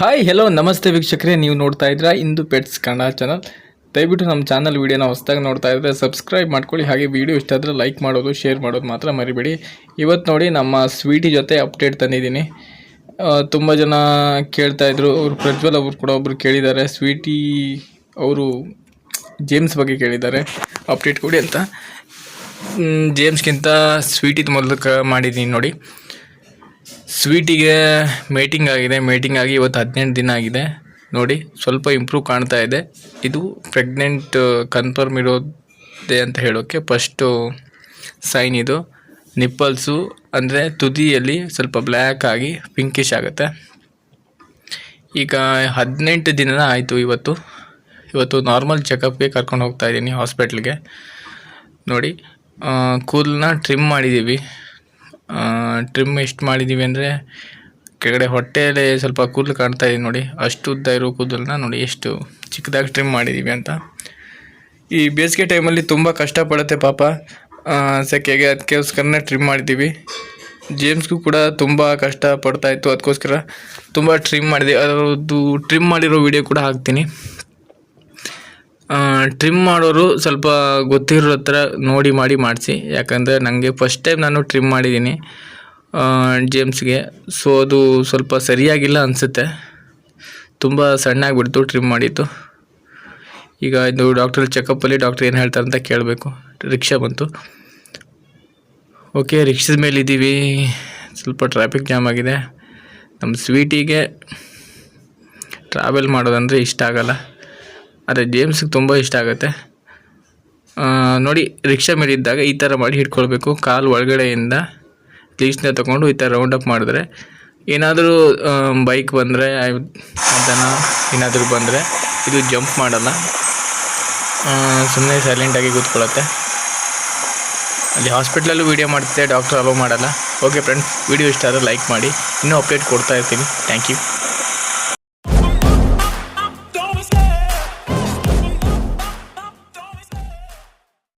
Hi hello ನಮಸ್ತೆ ವೀಕ್ಷಕರೇ, ನೀವು ನೋಡ್ತಾ ಇದ್ದೀರಾ ಇಂದು ಪೆಟ್ಸ್ ಕನ್ನಡ ಚಾನಲ್ ದಯವಿಟ್ಟು ನಮ್ಮ ಚಾನಲ್ ವೀಡಿಯೋನ ಹೊಸದಾಗಿ ನೋಡ್ತಾ ಇದ್ದರೆ ಸಬ್ಸ್ಕ್ರೈಬ್ ಮಾಡ್ಕೊಳ್ಳಿ, ಹಾಗೆ ವಿಡಿಯೋ ಇಷ್ಟ ಆದರೆ ಲೈಕ್ ಮಾಡೋದು ಶೇರ್ ಮಾಡೋದು ಮಾತ್ರ ಮರಿಬೇಡಿ. ಇವತ್ತು ನೋಡಿ ನಮ್ಮ ಸ್ವೀಟಿ ಜೊತೆ ಅಪ್ಡೇಟ್ ತಂದಿದ್ದೀನಿ. ತುಂಬ ಜನ ಕೇಳ್ತಾ ಇದ್ರು, ಅವರು ಪ್ರಜ್ವಲ್ ಅವರು ಕೂಡ ಒಬ್ರು ಕೇಳಿದ್ದಾರೆ. ಸ್ವೀಟಿ ಅವರು ಜೇಮ್ಸ್ ಬಗ್ಗೆ ಕೇಳಿದ್ದಾರೆ. ಅಪ್ಡೇಟ್ ಕೊಡಿ ಅಂತ. ಜೇಮ್ಸ್ಗಿಂತ ಸ್ವೀಟಿದ ಮೊದಲು ಮಾಡಿದ್ದೀನಿ ನೋಡಿ. ಸ್ವೀಟಿಗೆ ಮೇಟಿಂಗ್ ಆಗಿದೆ ಮೇಟಿಂಗ್ ಆಗಿ ಇವತ್ತು ಹದಿನೆಂಟು ದಿನ ಆಗಿದೆ. ನೋಡಿ, ಸ್ವಲ್ಪ ಇಂಪ್ರೂವ್ ಕಾಣ್ತಾ ಇದೆ. ಇದು ಪ್ರೆಗ್ನೆಂಟ್ ಕನ್ಫರ್ಮ್ ಇರೋದೆ ಅಂತ ಹೇಳೋಕ್ಕೆ ಫಸ್ಟು ಸೈನ್ ಇದು. ನಿಪ್ಪಲ್ಸು ಅಂದರೆ ತುದಿಯಲ್ಲಿ ಸ್ವಲ್ಪ ಬ್ಲ್ಯಾಕ್ ಆಗಿ ಪಿಂಕಿಶ್ ಆಗುತ್ತೆ. ಈಗ ಹದಿನೆಂಟು ದಿನ ಆಯಿತು ಇವತ್ತು. ಇವತ್ತು ನಾರ್ಮಲ್ ಚೆಕಪ್ಗೆ ಕರ್ಕೊಂಡು ಹೋಗ್ತಾ ಇದ್ದೀನಿ ಹಾಸ್ಪಿಟ್ಲಿಗೆ ನೋಡಿ ಕೂದಲನ್ನ ಟ್ರಿಮ್ ಮಾಡಿದ್ದೀವಿ. ಟ್ರಿಮ್ ಎಷ್ಟು ಮಾಡಿದ್ದೀವಿ ಅಂದರೆ, ಕೆಳಗಡೆ ಹೊಟ್ಟೆಯಲ್ಲಿ ಸ್ವಲ್ಪ ಕೂದಲು ಕಾಣ್ತಾ ಇದೆ ನೋಡಿ. ಅಷ್ಟು ಉದ್ದ ಇರೋ ಕೂದಲನ್ನ ನೋಡಿ ಎಷ್ಟು ಚಿಕ್ಕದಾಗಿ ಟ್ರಿಮ್ ಮಾಡಿದ್ದೀವಿ ಅಂತ. ಈ ಬೇಸಿಗೆ ಟೈಮಲ್ಲಿ ತುಂಬ ಕಷ್ಟಪಡುತ್ತೆ ಪಾಪ. ಸೆಕೆಗೆ ಅದಕ್ಕೋಸ್ಕರನೇ ಟ್ರಿಮ್ ಮಾಡಿದ್ದೀವಿ ಜೇಮ್ಸ್ಗೂ ಕೂಡ ತುಂಬ ಕಷ್ಟ ಪಡ್ತಾ ಇತ್ತು, ಅದಕ್ಕೋಸ್ಕರ ತುಂಬ ಟ್ರಿಮ್ ಮಾಡಿದೆ. ಅದರದ್ದು ಟ್ರಿಮ್ ಮಾಡಿರೋ ವಿಡಿಯೋ ಕೂಡ ಹಾಕ್ತೀನಿ. ಟ್ರಿಮ್ ಮಾಡೋರು ಸ್ವಲ್ಪ ಗೊತ್ತಿರೋ ಹತ್ರ ನೋಡಿ ಮಾಡಿ ಮಾಡಿಸಿ. ಯಾಕಂದರೆ ನನಗೆ ಫಸ್ಟ್ ಟೈಮ್ ನಾನು ಟ್ರಿಮ್ ಮಾಡಿದ್ದೀನಿ. ಜೇಮ್ಸ್ಗೆ ಸೊ ಅದು ಸ್ವಲ್ಪ ಸರಿಯಾಗಿಲ್ಲ ಅನಿಸುತ್ತೆ. ತುಂಬ ಸಣ್ಣಾಗಿಬಿಡ್ತು ಟ್ರಿಮ್ ಮಾಡಿದ್ದು. ಈಗ ಇದು ಡಾಕ್ಟರ್ ಚೆಕಪ್ಪಲ್ಲಿ ಡಾಕ್ಟ್ರ್ ಏನು ಹೇಳ್ತಾರೆ ಅಂತ ಕೇಳಬೇಕು. ರಿಕ್ಷಾ ಬಂತು. ಓಕೆ ರಿಕ್ಷದ ಮೇಲೆ ಇದ್ದೀವಿ ಸ್ವಲ್ಪ ಟ್ರಾಫಿಕ್ ಜಾಮ್ ಆಗಿದೆ. ನಮ್ಮ ಸ್ವೀಟಿಗೆ ಟ್ರಾವೆಲ್ ಮಾಡೋದಂದರೆ ಇಷ್ಟ ಆಗಲ್ಲ. ಆದರೆ ಜೇಮ್ಸ್ಗೆ ತುಂಬ ಇಷ್ಟ ಆಗುತ್ತೆ. ನೋಡಿ, ರಿಕ್ಷಾ ಮೇಲಿದ್ದಾಗ ಈ ಥರ ಮಾಡಿ ಹಿಡ್ಕೊಳ್ಬೇಕು ಕಾಲು ಒಳಗಡೆಯಿಂದ ಲೀಸ್ನ ತೊಗೊಂಡು ಈ ಥರ ರೌಂಡ್ ಅಪ್ ಮಾಡಿದ್ರೆ, ಏನಾದರೂ ಬೈಕ್ ಬಂದರೆ ದನ ಏನಾದರೂ ಬಂದರೆ, ಇದು ಜಂಪ್ ಮಾಡಲ್ಲ. ಸುಮ್ಮನೆ ಸೈಲೆಂಟಾಗಿ ಕೂತ್ಕೊಳ್ಳುತ್ತೆ. ಅಲ್ಲಿ ಹಾಸ್ಪಿಟ್ಲಲ್ಲೂ ವೀಡಿಯೋ ಮಾಡ್ತಿದ್ದೆ ಡಾಕ್ಟರ್ ಅಲೋ ಮಾಡಲ್ಲ. ಓಕೆ ಫ್ರೆಂಡ್ಸ್ ವೀಡಿಯೋ ಇಷ್ಟ ಆದರೆ ಲೈಕ್ ಮಾಡಿ. ಇನ್ನೂ ಅಪ್ಡೇಟ್ ಕೊಡ್ತಾ ಇರ್ತೀನಿ. Thank you